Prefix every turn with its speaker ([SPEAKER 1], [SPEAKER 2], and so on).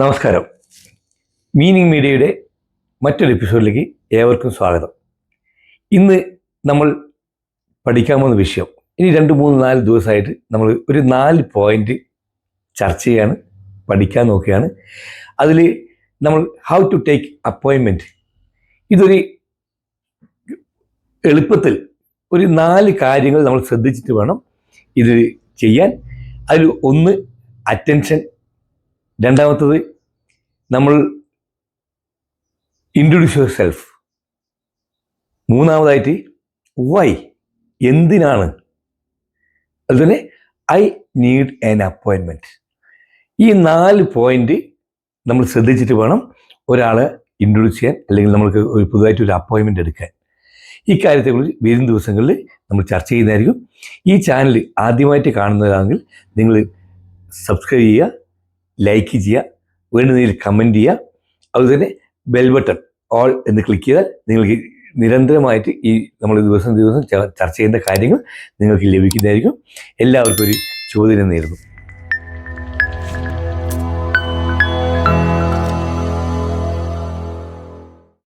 [SPEAKER 1] നമസ്കാരം. മീനിങ് മീഡിയയുടെ മറ്റൊരു എപ്പിസോഡിലേക്ക് ഏവർക്കും സ്വാഗതം. ഇന്ന് നമ്മൾ പഠിക്കാൻ പോകുന്ന വിഷയം ഇനി രണ്ട് മൂന്ന് നാല് ദിവസമായിട്ട് നമ്മൾ ഒരു നാല് പോയിന്റ് ചർച്ച ചെയ്യാണ് പഠിക്കാൻ നോക്കുകയാണ്. അതിൽ നമ്മൾ ഹൗ ടു ടേക്ക് അപ്പോയിൻമെന്റ് ഇതൊരു എളുപ്പത്തിൽ ഒരു നാല് കാര്യങ്ങൾ നമ്മൾ ശ്രദ്ധിച്ചിട്ട് വേണം ഇത് ചെയ്യാൻ. അതിൽ ഒന്ന് അറ്റൻഷൻ രണ്ടാമത്തത് നമ്മൾ ഇൻട്രൊഡ്യൂസ് യുവർ സെൽഫ് മൂന്നാമതായിട്ട് വൈ എന്തിനാണ്? അതുപോലെ ഐ നീഡ് ആൻ അപ്പോയിൻമെന്റ് ഈ നാല് പോയിന്റ് നമ്മൾ ശ്രദ്ധിച്ചിട്ട് വേണം ഒരാളെ ഇൻട്രൊഡ്യൂസ് ചെയ്യാൻ അല്ലെങ്കിൽ നമ്മൾക്ക് ഒരു പുതുതായിട്ട് ഒരു അപ്പോയിൻമെന്റ് എടുക്കാൻ. ഈ കാര്യത്തെക്കുറിച്ച് വരും ദിവസങ്ങളിൽ നമ്മൾ ചർച്ച ചെയ്യുന്നതായിരിക്കും. ഈ ചാനൽ ആദ്യമായിട്ട് കാണുന്നതാണെങ്കിൽ നിങ്ങൾ സബ്സ്ക്രൈബ് ചെയ്യുക ലൈക്ക് ചെയ്യുക വേണ്ടുന്നതിൽ കമന്റ് ചെയ്യുക. അതുപോലെ ബെൽ ബട്ടൺ ഓൾ എന്ന് ക്ലിക്ക് ചെയ്താൽ നിങ്ങൾക്ക് നിരന്തരമായിട്ട് ഈ നമ്മൾ ദിവസം ദിവസം ചർച്ച ചെയ്യുന്ന കാര്യങ്ങൾ നിങ്ങൾക്ക് ലഭിക്കുന്നതായിരിക്കും. എല്ലാവർക്കും ഒരു ചോദ്യം നേരുന്നു.